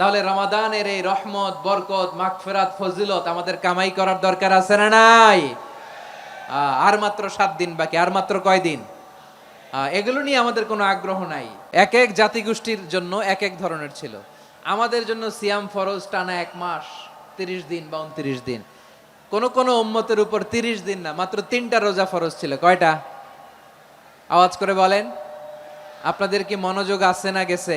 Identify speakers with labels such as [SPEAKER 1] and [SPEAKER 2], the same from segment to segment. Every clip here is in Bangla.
[SPEAKER 1] তাহলে রমাদানের এই রহমত, বরকত, মাগফিরাত, ফজিলত আমাদের কামাই করার দরকার আছে না নাই? আর মাত্র সাত দিন বাকি, আর মাত্র কয় দিন? এগুলো নিয়ে আমাদের কোনো আগ্রহ নাই। এক এক জাতিগোষ্ঠীর জন্য এক এক ধরনের ছিল। আমাদের জন্য সিয়াম ফরজ টানা এক মাস, তিরিশ দিন বা উনত্রিশ দিন। কোন কোন উম্মতের উপর তিরিশ দিন না, মাত্র তিনটা রোজা ফরজ ছিল। কয়টা? আওয়াজ করে বলেন। আপনাদের কি মনোযোগ আছে না গেছে?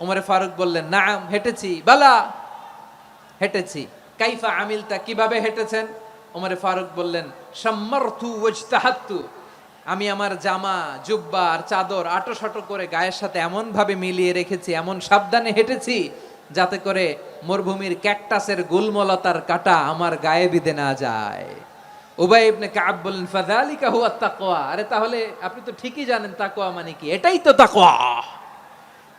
[SPEAKER 1] ওমরে ফারুক বললেন, নাম, হেঁটেছি। বালা, হেঁটেছি। কাইফা আমিলতা? কীভাবে হেঁটেছেন? ওমরে ফারুক বললেন আমি আমার জামা, জুব্বা আর চাদর আটো সাটো করে গায়ের সাথে এমন ভাবে মিলিয়ে রেখেছি, এমন সাবধানে হেঁটেছি যাতে করে মরুভূমির ক্যাকটাসের গুলমলতার কাটা আমার গায়ে বিধে না যায়। উবাই ইবনে কাব বললেন, ফাযালিকা হুয়া তাকওয়া। আরে তাহলে আপনি তো ঠিকই জানেন তাকওয়া মানে কি? এটাই তো তাকওয়া।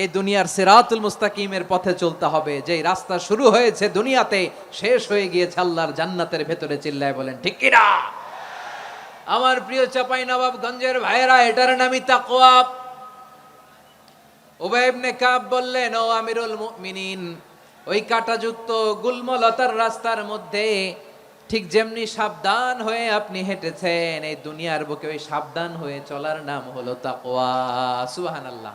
[SPEAKER 1] এই দুনিয়ার সিরাতুল মুস্তাকিমের পথে চলতে হবে। যে রাস্তা শুরু হয়েছে দুনিয়াতে, শেষ হয়ে গিয়েছে আল্লাহর জান্নাতের ভেতরে চিল্লায় বলেন, ঠিক কিনা আমার প্রিয় চাপাই নবাবগঞ্জের ভাইয়েরা, এটার নামই তাকওয়া। উবাই ইবনে কাব বললেন, ও আমিরুল মুমিনিন, ওই কাটাযুক্ত গুলমলতার রাস্তার মধ্যে ঠিক যেমনি সাবধান হয়ে আপনি হেঁটেছেন, এই দুনিয়ার বুকে ওই সাবধান হয়ে চলার নাম হলো তাকওয়া। সুবহানাল্লাহ।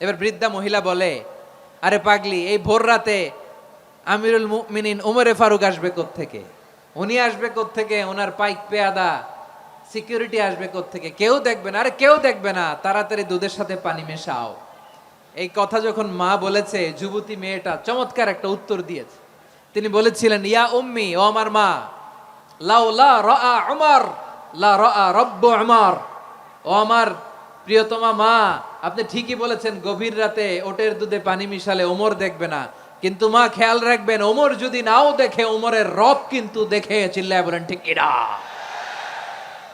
[SPEAKER 1] এবার বৃদ্ধা মহিলা বলে, আরে পাগলি, এই ভোর রাতে আমিরুল মুমিনিন ওমরে ফারুক আসবে থেকে উনি আসবে থেকে ওনার পাইক পেয়াদা, সিকিউরিটি আসবে থেকে কেউ দেখবে না। আরে কেউ দেখবে না, তাড়াতাড়ি দুধের সাথে পানি মেশাও। এই কথা যখন মা বলেছে, যুবতী মেয়েটা চমৎকার একটা উত্তর দিয়েছে। তিনি বলেছিলেন, ইয়া উম্মি, ও আমার মা, লাউ লা রা উমর, লা রা রব্ব উমর। ও আমার প্রিয়তমা মা আপনি ঠিকই বলেছেন গভীর রাতে ওটের দুধে পানি মিশালে ওমর দেখবে না। কিন্তু মা খেয়াল রাখবেন ওমর যদি নাও দেখে ওমরের রব কিন্তু দেখে চিল্লায় বলেন ঠিক কিনা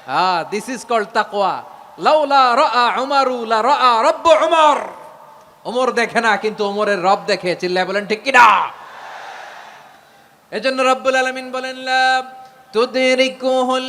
[SPEAKER 1] Ah, this is called taqwa. লাউলা রাআ উমারু লা রাআ রব্বু উমর। ওমর দেখে না কিন্তু ওমরের রব দেখে চিল্লায় বলেন ঠিক কিনা এজন্য রব্বুল আলামিন বলেন লা তুদরিকুহুল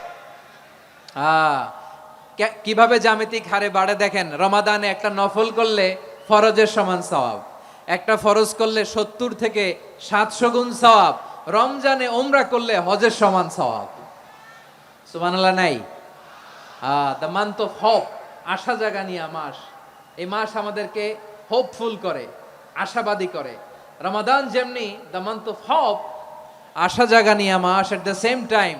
[SPEAKER 1] কে- কীভাবে জ্যামিতিক হারে বাড়ে দেখেন, রমাদানে একটা নফল করলে ফরজের সমান সওয়াব, একটা ফরজ করলে সত্তর থেকে সাতশো গুণ সওয়াব, রমজানে ওমরা করলে হজের সমান সওয়াব। সুবহানাল্লাহ, নাই? দ্য মান্থ অফ হোপ আশা জাগানিয়া মাস। এই মাস আমাদেরকে হোপফুল করে, আশাবাদী করে। রমাদান যেমনি দ্য মান্থ অফ হোপ আশা জাগানিয়া মাস এট দ্য সেম টাইম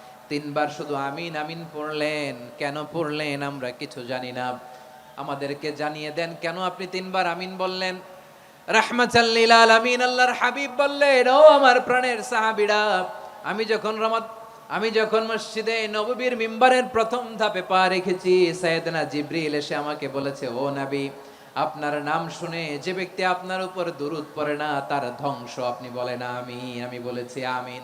[SPEAKER 1] তিনবার শুধু আমিন আমিন পড়লেন, কেন পড়লেন আমরা কিছু জানি না। আমাদেরকে জানিয়ে দেন, কেন আপনি তিনবার আমিন বললেন? রাহমাতাল্লিল আলামিন, আল্লাহর হাবিব বললেন, ও আমার প্রাণের সাহাবীরা, আমি যখন রমাদ, আমি যখন মসজিদে নববীর মিম্বারের প্রথম ধাপে পা রেখেছি, সাইয়েদনা জিব্রিল এসে আমাকে বলেছে, ও নবী, আপনার নাম শুনে যে ব্যক্তি আপনার উপর দুরুদ পড়ে না, তার ধ্বংস আপনি বলেন আমি আমি বলেছি, আমিন।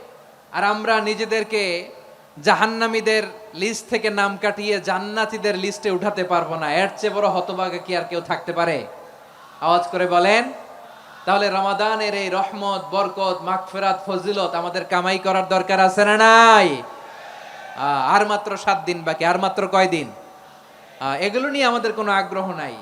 [SPEAKER 1] আর আমরা নিজেদেরকে জাহান্নামীদের লিস্ট থেকে নাম কাটিয়ে জান্নাতীদের লিস্টে উঠাতে পারব না। এর চেয়ে বড় হতভাগা কি আর কেউ থাকতে পারে? আওয়াজ করে বলেন, তাহলে রমাদানের এই রহমত, বরকত, মাগফিরাত, ফজিলত আমাদের কামাই করার দরকার আছে না নাই? আর মাত্র সাত দিন বাকি, আর মাত্র কয় দিন এগুলো নিয়ে আমাদের কোনো আগ্রহ নাই।